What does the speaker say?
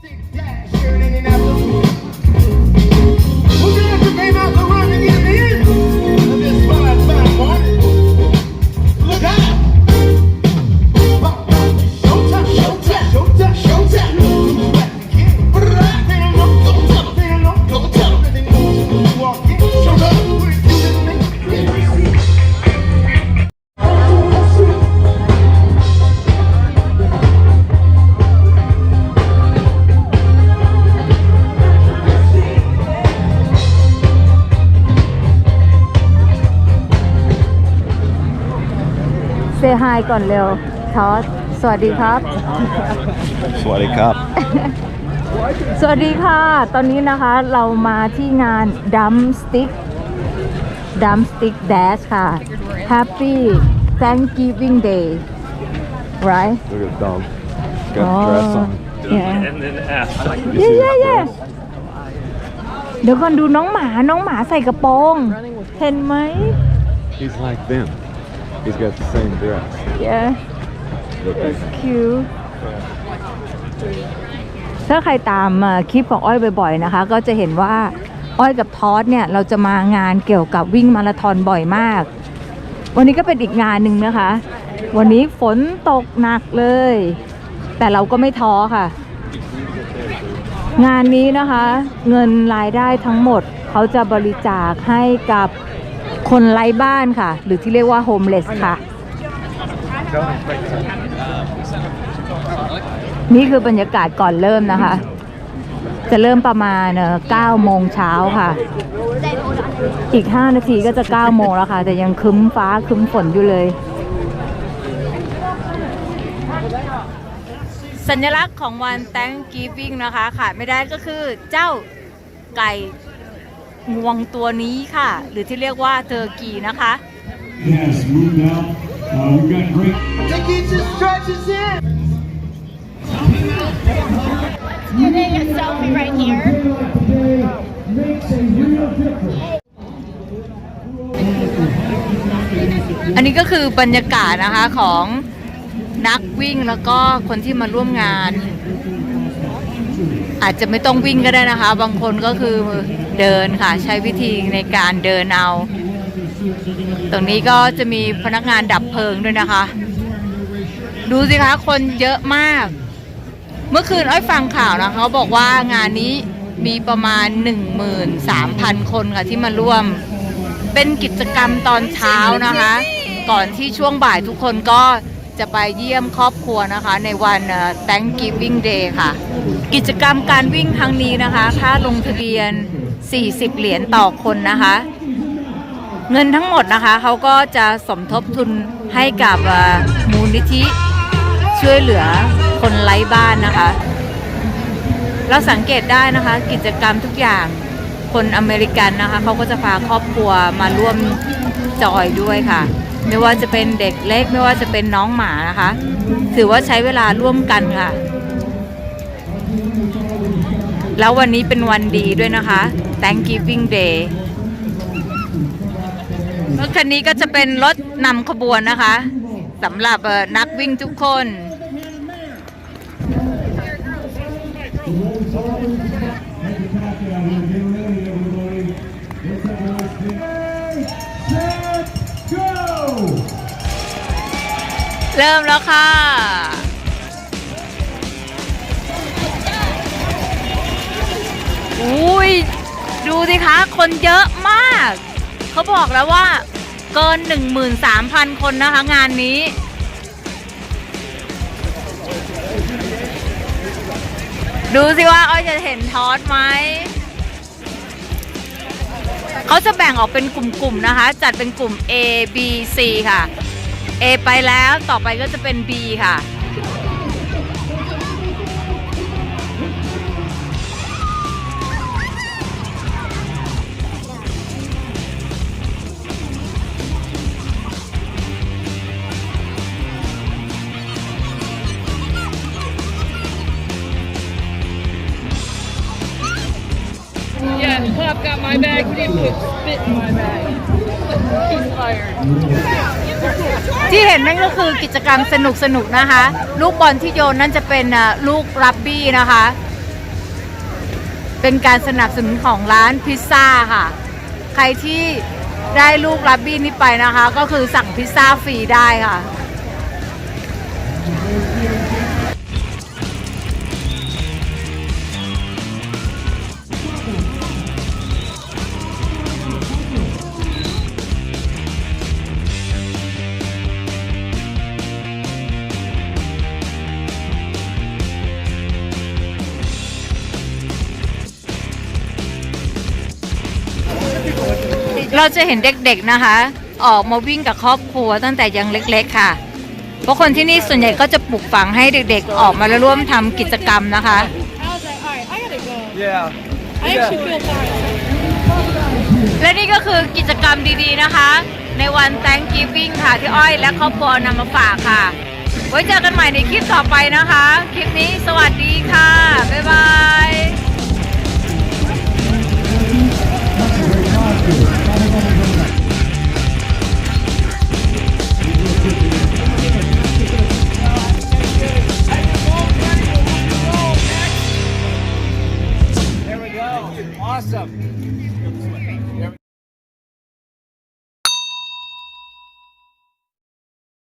Dash, ฮายก่อนเร็วทอสสวัสดีครับ สวัสดีครับ สวัสดีค่ะ ตอนนี้นะคะเรามาที่งาน Dump Stick Dump Stick Dash ค่ะ Happy Thanksgiving Day right Look at Dom. Got Oh. dress on. yeah And then F. You yeah see yeah his yeah dress? เดี๋ยวก่อนดูน้องหมาน้องหมาใส่กระโปรง เห็นไหม He's like them. He's got the same dress. yeah Look at him. cute ถ้าใครตามเอ่อคลิปของอ้อยบ่อยๆนะคะ ก็จะเห็นว่าอ้อยกับทอสเนี่ยเราจะมางานเกี่ยวกับวิ่งมาราธอนบ่อยมาก วันนี้ก็เป็นอีกงานหนึ่งนะคะ วันนี้ฝนตกหนักเลย แต่เราก็ไม่ท้อค่ะ งานนี้นะคะ เงินรายได้ทั้งหมด เขาจะบริจาคให้กับ คนไร้บ้านค่ะ หรือที่เรียกว่าโฮมเลสค่ะ นี่คือบรรยากาศก่อนเริ่มนะคะ จะเริ่มประมาณเอ่อ9โมงเช้าค่ะ อีก 5 นาทีก็จะ9โมงแล้วค่ะ แต่ยังคึ้มฟ้าคึ้มฝนอยู่เลย สัญลักษณ์ของวัน Thanksgiving นะคะขาดไม่ได้ก็คือเจ้าไก่ งวงตัวนี้ค่ะ หรือที่เรียกว่าเทอร์กีนะคะ has moved out. Uh, we've got great Take each stretches in. Getting a selfie right here. today makes a real difference. อันนี้ก็คือบรรยากาศนะคะของนักวิ่งแล้วก็คนที่มาร่วมงาน อาจจะไม่ต้องวิ่งก็ได้นะคะ บางคนก็คือเดินค่ะ ใช้วิธีในการเดินเอา ตรงนี้ก็จะมีพนักงานดับเพลิงด้วยนะคะ ดูสิคะคนเยอะมาก เมื่อคืนอ้อยฟังข่าวนะเขาบอกว่างานนี้มีประมาณ 13,000 คนค่ะที่มาร่วม เป็นกิจกรรมตอนเช้านะคะ ก่อนที่ช่วงบ่ายทุกคนก็จะไปเยี่ยมครอบครัวนะคะ ในวัน Thanksgiving Day ค่ะ กิจกรรมการวิ่งครั้งนี้นะคะ ค่าลงทะเบียน 40 เหรียญต่อคนนะคะ เงินทั้งหมดนะคะ เขาก็จะสมทบทุนให้กับมูลนิธิช่วยเหลือคนไร้บ้านนะคะ เราสังเกตได้นะคะ กิจกรรมทุกอย่างคนอเมริกันนะคะ เขาก็จะพาครอบครัวมาร่วมจอยด้วยค่ะ ไม่ว่าจะเป็นเด็กเล็ก ไม่ว่าจะเป็นน้องหมานะคะ ถือว่าใช้เวลาร่วมกันค่ะ แล้ววันนี้เป็นวันดีด้วยนะคะ Thanksgiving Day รถคันนี้ก็จะเป็นรถนำขบวนนะคะสำหรับนักวิ่งทุกคน เริ่มแล้วค่ะ อุ้ยดูสิคะ คนเยอะมาก เขาบอกแล้วว่าเกิน 13,000 คนนะคะงานนี้ ดูสิว่าอ้อยจะเห็นทอสไหม เขาจะแบ่งออกเป็นกลุ่มๆนะคะ จัดเป็นกลุ่ม A B C ค่ะ A ไปแล้วต่อไปก็จะเป็น B ค่ะ Pop got my bag. He didn't put spit in my bag. He's fired. ที่เห็นนั่นก็คือกิจกรรมสนุกสนุกๆนะคะ ลูกบอลที่โยนนั่นจะเป็นเอ่อลูกรับบี้นะคะ เป็นการสนับสนุนของร้านพิซซ่าค่ะ ใครที่ได้ลูกรับบี้นี้ไปนะคะ ก็คือสั่งพิซซ่าฟรีได้ค่ะ เราจะเห็นเด็กๆนะคะ ออกมาวิ่งกับครอบครัวตั้งแต่ยังเล็ก ๆ ค่ะ เพราะคนที่นี่ส่วนใหญ่ก็จะปลูกฝังให้เด็กๆ ออกมาร่วมทำกิจกรรมนะคะ How's that? All right, I gotta go. Yeah. I actually feel tired. และนี่ก็คือกิจกรรมดีๆนะคะ ในวัน Thanksgiving ค่ะที่อ้อยและครอบครัวนำมาฝากค่ะ ไว้เจอกันใหม่ในคลิปต่อไปนะคะ คลิปนี้สวัสดีค่ะบ๊ายบาย